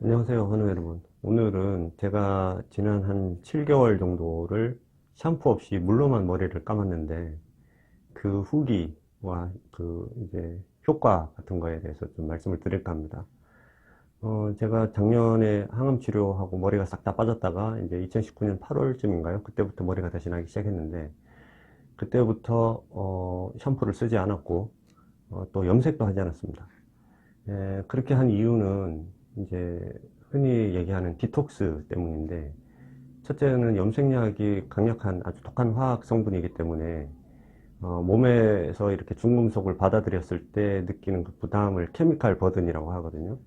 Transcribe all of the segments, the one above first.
안녕하세요 환우 여러분. 오늘은 제가 지난 한 7개월 정도를 샴푸 없이 물로만 머리를 감았는데 그 후기와 그 이제 효과 같은 거에 대해서 좀 말씀을 드릴까 합니다. 어 제가 작년에 항암 치료하고 머리가 싹 다 빠졌다가 이제 2019년 8월쯤인가요? 그때부터 머리가 다시 나기 시작했는데 그때부터 어 샴푸를 쓰지 않았고 어, 또 염색도 하지 않았습니다. 에, 그렇게 한 이유는 이제 흔히 얘기하는 디톡스 때문인데 첫째는 염색약이 강력한 아주 독한 화학 성분이기 때문에 어, 몸에서 이렇게 중금속을 받아들였을 때 느끼는 그 부담을 케미칼 버든이라고 하거든요.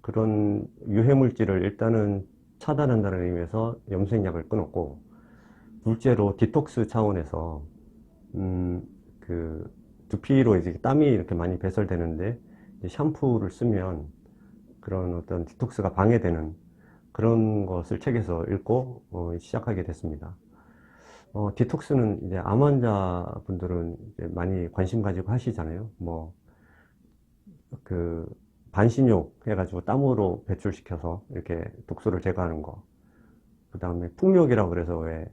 그런 유해물질을 일단은 차단한다는 의미에서 염색약을 끊었고 둘째로 디톡스 차원에서 음, 그 두피로 이제 땀이 이렇게 많이 배설되는데 샴푸를 쓰면 그런 어떤 디톡스가 방해되는 그런 것을 책에서 읽고 어, 시작하게 됐습니다. 어, 디톡스는 이제 암 환자분들은 이제 많이 관심 가지고 하시잖아요. 뭐, 그, 반신욕 해가지고 땀으로 배출시켜서 이렇게 독소를 제거하는 거. 그 다음에 풍욕이라고 그래서 왜,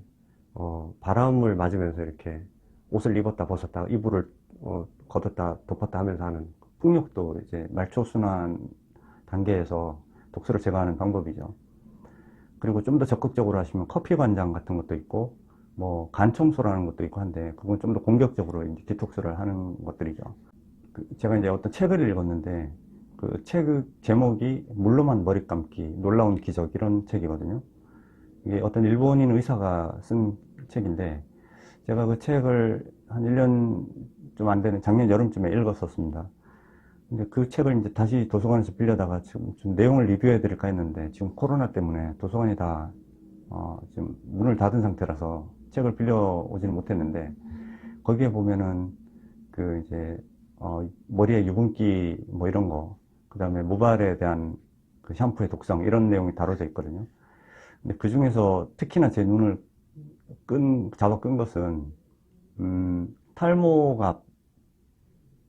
어, 바람을 맞으면서 이렇게 옷을 입었다 벗었다 이불을 어, 걷었다 덮었다 하면서 하는 풍욕도 이제 말초 순환 단계에서 독소를 제거하는 방법이죠. 그리고 좀 더 적극적으로 하시면 커피 관장 같은 것도 있고 뭐 간 청소라는 것도 있고 한데 그건 좀 더 공격적으로 이제 디톡스를 하는 것들이죠. 그 제가 이제 어떤 책을 읽었는데 그 책 제목이 물로만 머리 감기 놀라운 기적 이런 책이거든요. 이게 어떤 일본인 의사가 쓴 책인데 제가 그 책을 한 1년 좀 안 되는 작년 여름쯤에 읽었었습니다. 근데 그 책을 이제 다시 도서관에서 빌려다가 지금 좀 내용을 리뷰해 드릴까 했는데 지금 코로나 때문에 도서관이 다 어, 지금 문을 닫은 상태라서 책을 빌려 오지는 못했는데 거기에 보면은 그 이제 어, 머리에 유분기 뭐 이런 거, 그 다음에 모발에 대한 그 샴푸의 독성 이런 내용이 다뤄져 있거든요. 근데 그 중에서 특히나 제 눈을 끈, 잡아 끈 것은 음, 탈모가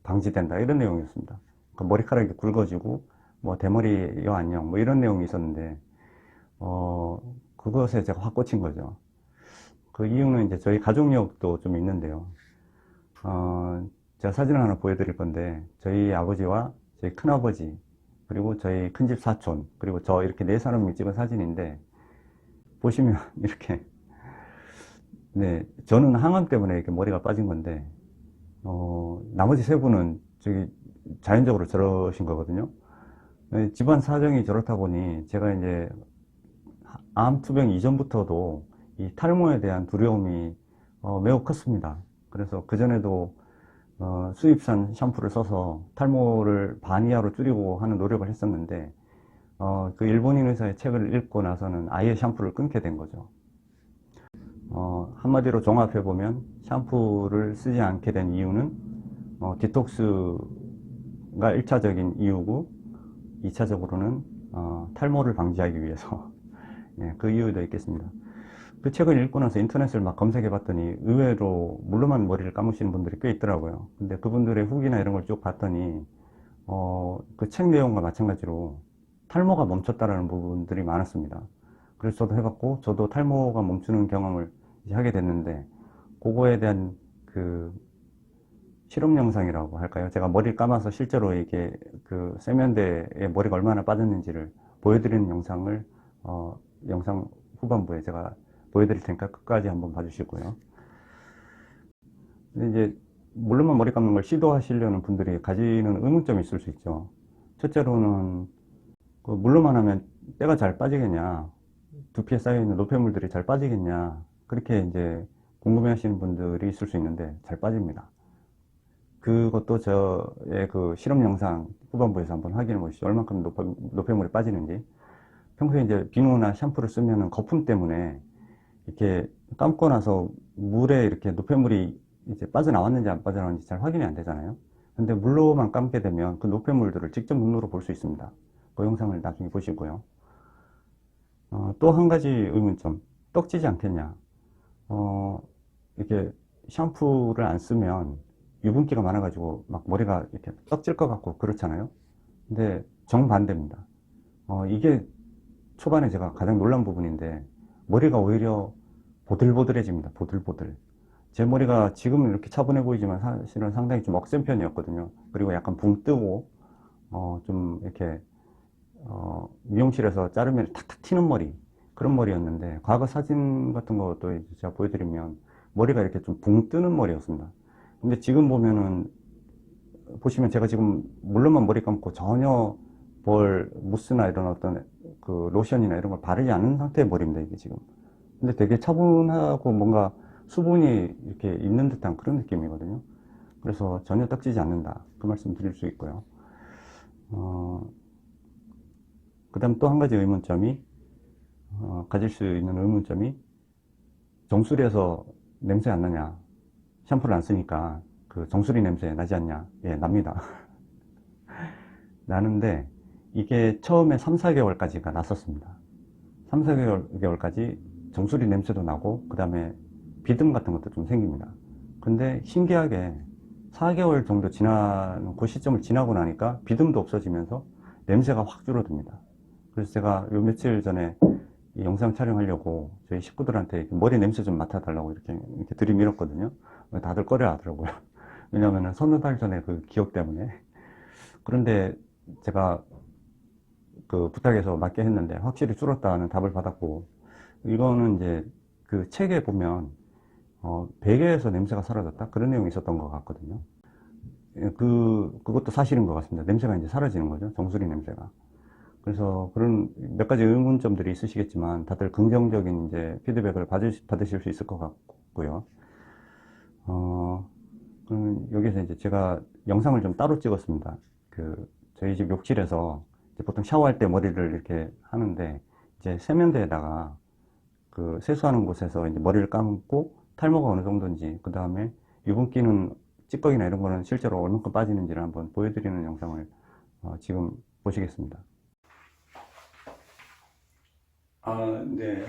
방지된다 이런 내용이었습니다. 그 머리카락이 굵어지고 뭐 대머리 여 안녕 뭐 이런 내용이 있었는데 어 그것에 제가 확 꽂힌 거죠. 그 이유는 이제 저희 가족력도 좀 있는데요. 어 제가 사진을 하나 보여드릴 건데 저희 아버지와 저희 큰아버지 그리고 저희 큰집 사촌 그리고 저 이렇게 네 사람이 찍은 사진인데 보시면 이렇게 네 저는 항암 때문에 이렇게 머리가 빠진 건데 어 나머지 세 분은 저기 자연적으로 저러신 거거든요. 네, 집안 사정이 저렇다 보니 제가 이제 암 투병 이전부터도 이 탈모에 대한 두려움이 어, 매우 컸습니다. 그래서 그 전에도 어, 수입산 샴푸를 써서 탈모를 반 이하로 줄이고 하는 노력을 했었는데 어, 그 일본인 의사의 책을 읽고 나서는 아예 샴푸를 끊게 된 거죠. 어, 한마디로 종합해 보면 샴푸를 쓰지 않게 된 이유는 어, 디톡스가 1차적인 이유고 2차적으로는 어, 탈모를 방지하기 위해서 예, 그 이유도 있겠습니다. 그 책을 읽고 나서 인터넷을 막 검색해 봤더니 의외로 물로만 머리를 감으시는 분들이 꽤 있더라고요. 근데 그분들의 후기나 이런 걸 쭉 봤더니 어, 그 책 내용과 마찬가지로 탈모가 멈췄다라는 부분들이 많았습니다. 그래서 저도 해봤고 저도 탈모가 멈추는 경험을 하게 됐는데 그거에 대한 그 실험 영상이라고 할까요? 제가 머리를 감아서 실제로 이게 그 세면대에 머리가 얼마나 빠졌는지를 보여드리는 영상을 어, 영상 후반부에 제가 보여드릴 테니까 끝까지 한번 봐주시고요. 이제 물로만 머리 감는 걸 시도하시려는 분들이 가지는 의문점이 있을 수 있죠. 첫째로는 그 물로만 하면 때가 잘 빠지겠냐, 두피에 쌓여 있는 노폐물들이 잘 빠지겠냐, 그렇게 이제 궁금해 하시는 분들이 있을 수 있는데 잘 빠집니다. 그것도 저의 그 실험 영상 후반부에서 한번 확인해 보시죠. 얼만큼 노폐, 노폐물이 빠지는지. 평소에 이제 비누나 샴푸를 쓰면 거품 때문에 이렇게 감고 나서 물에 이렇게 노폐물이 이제 빠져나왔는지 안 빠져나왔는지 잘 확인이 안 되잖아요. 근데 물로만 감게 되면 그 노폐물들을 직접 눈으로 볼 수 있습니다. 그 영상을 나중에 보시고요. 어, 또 한 가지 의문점. 떡지지 않겠냐. 어, 이렇게 샴푸를 안 쓰면 유분기가 많아가지고 막 머리가 이렇게 떡질 것 같고 그렇잖아요. 근데 정반대입니다. 어, 이게 초반에 제가 가장 놀란 부분인데 머리가 오히려 보들보들해집니다. 보들보들. 제 머리가 지금은 이렇게 차분해 보이지만 사실은 상당히 좀 억센 편이었거든요. 그리고 약간 붕 뜨고 어, 좀 이렇게 어, 미용실에서 자르면 탁탁 튀는 머리 그런 머리였는데 과거 사진 같은 것도 제가 보여드리면 머리가 이렇게 좀 붕 뜨는 머리였습니다. 근데 지금 보면은 보시면 제가 지금 물론만 머리 감고 전혀 뭘 무스나 이런 어떤 그 로션이나 이런 걸 바르지 않은 상태의 머리입니다 이게 지금. 근데 되게 차분하고 뭔가 수분이 이렇게 있는 듯한 그런 느낌이거든요. 그래서 전혀 떡지지 않는다 그 말씀 드릴 수 있고요. 어, 그 다음 또 한 가지 의문점이 어, 가질 수 있는 의문점이 정수리에서 냄새 안 나냐. 샴푸를 안 쓰니까 그 정수리 냄새 나지 않냐. 예 납니다. 나는데 이게 처음에 3, 4개월까지가 났었습니다. 3, 4개월까지 정수리 냄새도 나고 그 다음에 비듬 같은 것도 좀 생깁니다. 근데 신기하게 4개월 정도 지나는 그 시점을 지나고 나니까 비듬도 없어지면서 냄새가 확 줄어듭니다. 그래서 제가 요 며칠 전에 이 영상 촬영하려고 저희 식구들한테 머리 냄새 좀 맡아달라고 이렇게, 이렇게 들이밀었거든요. 다들 꺼려 하더라고요. 왜냐면은 서너 달 전에 그 기억 때문에. 그런데 제가 그 부탁해서 맡게 했는데 확실히 줄었다는 답을 받았고, 이거는 이제 그 책에 보면, 어, 베개에서 냄새가 사라졌다? 그런 내용이 있었던 것 같거든요. 예, 그, 그것도 사실인 것 같습니다. 냄새가 이제 사라지는 거죠. 정수리 냄새가. 그래서 그런 몇 가지 의문점들이 있으시겠지만 다들 긍정적인 이제 피드백을 받으실, 받으실 수 있을 것 같고요. 어, 그러면 여기서 이제 제가 영상을 좀 따로 찍었습니다. 그 저희 집 욕실에서 보통 샤워할 때 머리를 이렇게 하는데 이제 세면대에다가 그 세수하는 곳에서 이제 머리를 감고 탈모가 어느 정도인지 그 다음에 유분기는 찌꺼기나 이런 거는 실제로 얼마큼 빠지는지를 한번 보여드리는 영상을 어, 지금 보시겠습니다. 아, 네.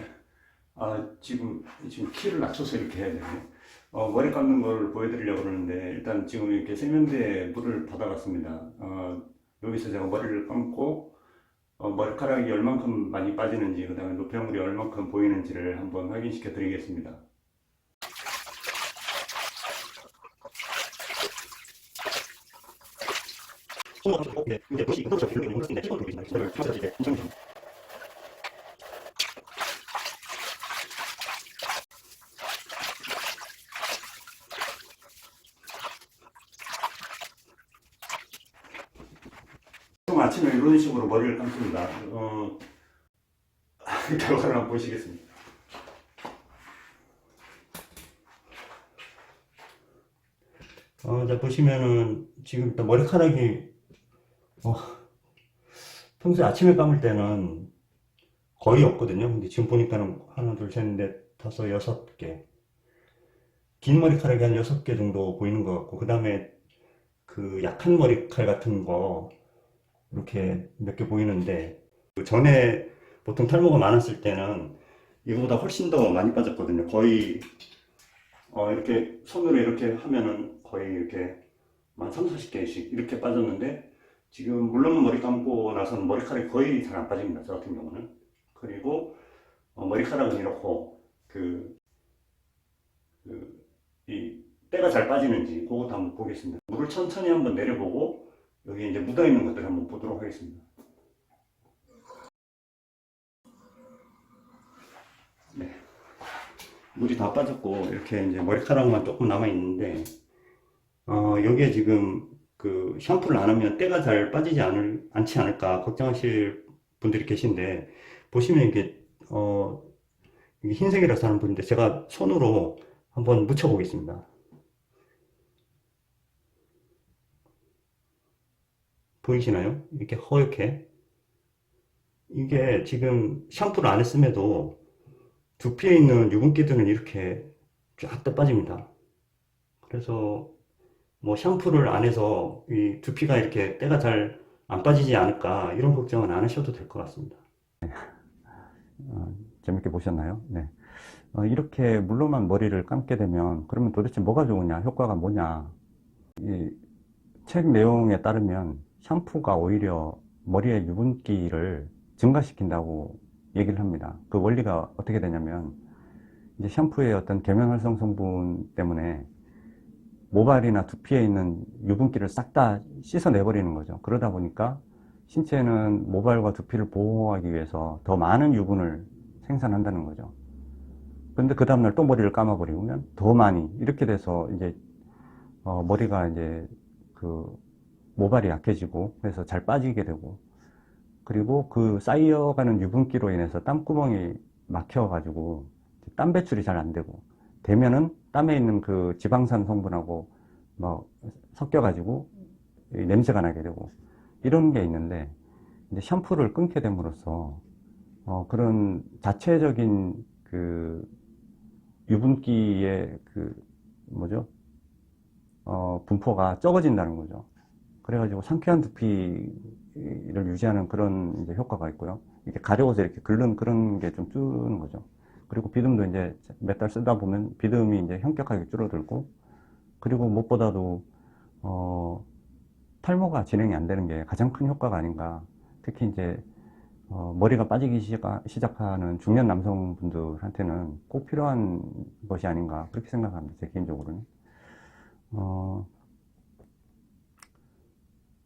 아, 지금, 지금 키를 낮춰서 이렇게 해야 되네. 어, 머리 감는 걸 보여드리려고 그러는데, 일단 지금 이렇게 세면대에 물을 받아봤습니다. 어, 여기서 제가 머리를 감고, 어, 머리카락이 얼만큼 많이 빠지는지, 그 다음에 노폐물이 얼만큼 보이는지를 한번 확인시켜 드리겠습니다. 좀 아침에 머리를 감습니다. 어, 결과를 한번 보시겠습니다. 어, 자, 보시면은, 지금 일단 머리카락이, 어, 평소에 아침에 감을 때는 거의 없거든요. 근데 지금 보니까는 하나, 둘, 셋, 넷, 다섯, 여섯 개. 긴 머리카락이 한 여섯 개 정도 보이는 것 같고, 그 다음에 그 약한 머리칼 같은 거, 이렇게 몇 개 보이는데, 그 전에 보통 탈모가 많았을 때는 이거보다 훨씬 더 많이 빠졌거든요. 거의, 어, 이렇게 손으로 이렇게 하면은 거의 이렇게 한 3, 40개씩 이렇게 빠졌는데, 지금 물론 머리 감고 나서는 머리카락이 거의 잘 안 빠집니다. 저 같은 경우는. 그리고 어, 머리카락은 이렇고 그, 그, 이 때가 잘 빠지는지 그것도 한번 보겠습니다. 물을 천천히 한번 내려보고 여기 이제 묻어 있는 것들 한번 보도록 하겠습니다. 네. 물이 다 빠졌고 이렇게 이제 머리카락만 조금 남아 있는데 어, 여기에 지금 그 샴푸를 안 하면 때가 잘 빠지지 않을, 않지 않을까 걱정하실 분들이 계신데 보시면 이게 어 이게 흰색이라서 하는 분인데 제가 손으로 한번 묻혀 보겠습니다. 보이시나요? 이렇게 허옇게 이게 지금 샴푸를 안 했음에도 두피에 있는 유분기들은 이렇게 쫙 다 빠집니다. 그래서 뭐 샴푸를 안 해서 이 두피가 이렇게 때가 잘 안 빠지지 않을까 이런 걱정은 안 하셔도 될 것 같습니다. 어, 재밌게 보셨나요? 네. 어, 이렇게 물로만 머리를 감게 되면 그러면 도대체 뭐가 좋으냐, 효과가 뭐냐? 이 책 내용에 따르면 샴푸가 오히려 머리의 유분기를 증가시킨다고 얘기를 합니다. 그 원리가 어떻게 되냐면 이제 샴푸의 어떤 계면 활성 성분 때문에 모발이나 두피에 있는 유분기를 싹 다 씻어내버리는 거죠. 그러다 보니까 신체는 모발과 두피를 보호하기 위해서 더 많은 유분을 생산한다는 거죠. 근데 그 다음날 또 머리를 감아버리면 더 많이 이렇게 돼서 이제 어, 머리가 이제 그 모발이 약해지고 그래서 잘 빠지게 되고 그리고 그 쌓여가는 유분기로 인해서 땀구멍이 막혀가지고 땀 배출이 잘 안 되고 되면은 땀에 있는 그 지방산 성분하고 뭐 섞여가지고 이 냄새가 나게 되고 이런 게 있는데 이제 샴푸를 끊게 됨으로써 어, 그런 자체적인 그 유분기의 그 뭐죠? 어, 분포가 적어진다는 거죠. 그래가지고 상쾌한 두피를 유지하는 그런 이제 효과가 있고요. 이게 가려워서 이렇게 긁는 그런 게좀 주는 거죠. 그리고 비듬도 이제 몇 달 쓰다 보면 비듬이 이제 현격하게 줄어들고, 그리고 무엇보다도, 어, 탈모가 진행이 안 되는 게 가장 큰 효과가 아닌가. 특히 이제, 어, 머리가 빠지기 시작, 시작하는 중년 남성분들한테는 꼭 필요한 것이 아닌가. 그렇게 생각합니다. 제 개인적으로는. 어,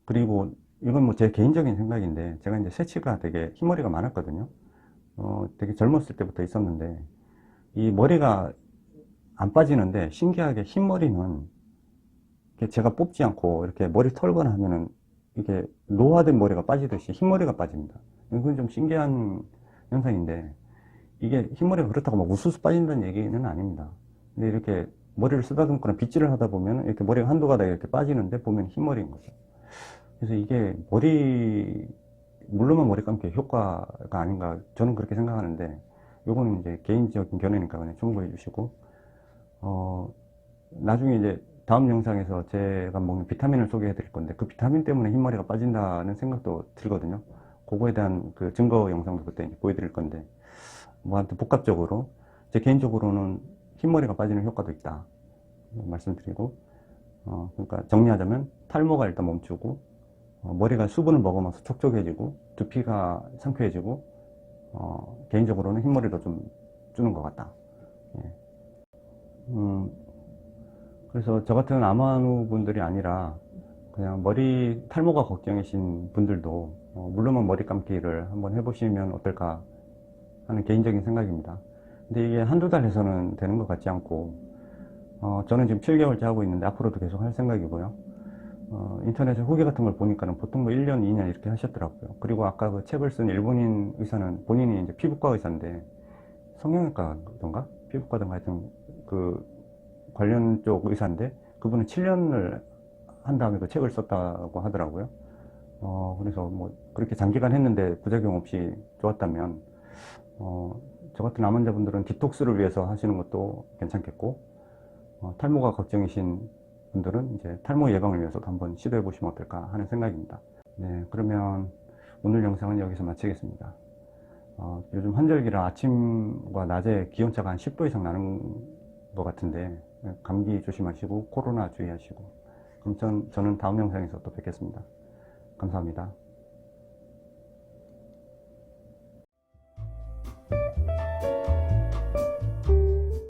그리고 이건 뭐 제 개인적인 생각인데 제가 이제 새치가 되게 흰머리가 많았거든요. 어, 되게 젊었을 때부터 있었는데 이 머리가 안 빠지는데 신기하게 흰머리는 이렇게 제가 뽑지 않고 이렇게 머리 털거나 하면은 이게 노화된 머리가 빠지듯이 흰머리가 빠집니다. 이건 좀 신기한 현상인데 이게 흰머리가 그렇다고 막 우수수 빠진다는 얘기는 아닙니다. 근데 이렇게 머리를 쓰다듬거나 빗질을 하다 보면 이렇게 머리가 한두 가닥 이렇게 빠지는데 보면 흰머리인 거죠. 그래서 이게 머리, 물로만 머리 감기 효과가 아닌가 저는 그렇게 생각하는데 요거는 이제 개인적인 견해니까 그냥 참고해 주시고 어, 나중에 이제 다음 영상에서 제가 먹는 비타민을 소개해 드릴 건데 그 비타민 때문에 흰머리가 빠진다는 생각도 들거든요. 그거에 대한 그 증거 영상도 그때 이제 보여 드릴 건데 뭐 아무튼 복합적으로 제 개인적으로는 흰머리가 빠지는 효과도 있다 말씀드리고 어, 그러니까 정리하자면 탈모가 일단 멈추고 어, 머리가 수분을 먹으면서 촉촉해지고 두피가 상쾌해지고 어, 개인적으로는 흰머리도 좀 주는 것 같다. 예. 음, 그래서 저 같은 아마누 분들이 아니라 그냥 머리 탈모가 걱정이신 분들도 어, 물론만 머리 감기를 한번 해보시면 어떨까 하는 개인적인 생각입니다. 근데 이게 한두 달 해서는 되는 것 같지 않고 어, 저는 지금 7개월째 하고 있는데 앞으로도 계속 할 생각이고요. 어, 인터넷에 후기 같은 걸 보니까는 보통 뭐 1년, 2년 이렇게 하셨더라고요. 그리고 아까 그 책을 쓴 일본인 의사는 본인이 이제 피부과 의사인데 성형외과던가 피부과던가 하여튼 그 관련 쪽 의사인데 그분은 7년을 한 다음에 그 책을 썼다고 하더라고요. 어, 그래서 뭐 그렇게 장기간 했는데 부작용 없이 좋았다면 어, 저 같은 암 환자분들은 디톡스를 위해서 하시는 것도 괜찮겠고 어, 탈모가 걱정이신 분들은 이제 탈모 예방을 위해서도 한번 시도해 보시면 어떨까 하는 생각입니다. 네, 그러면 오늘 영상은 여기서 마치겠습니다. 어, 요즘 한절기라 아침과 낮에 기온차가 한 10도 이상 나는 것 같은데 감기 조심하시고 코로나 주의하시고 그럼 전, 저는 다음 영상에서 또 뵙겠습니다. 감사합니다.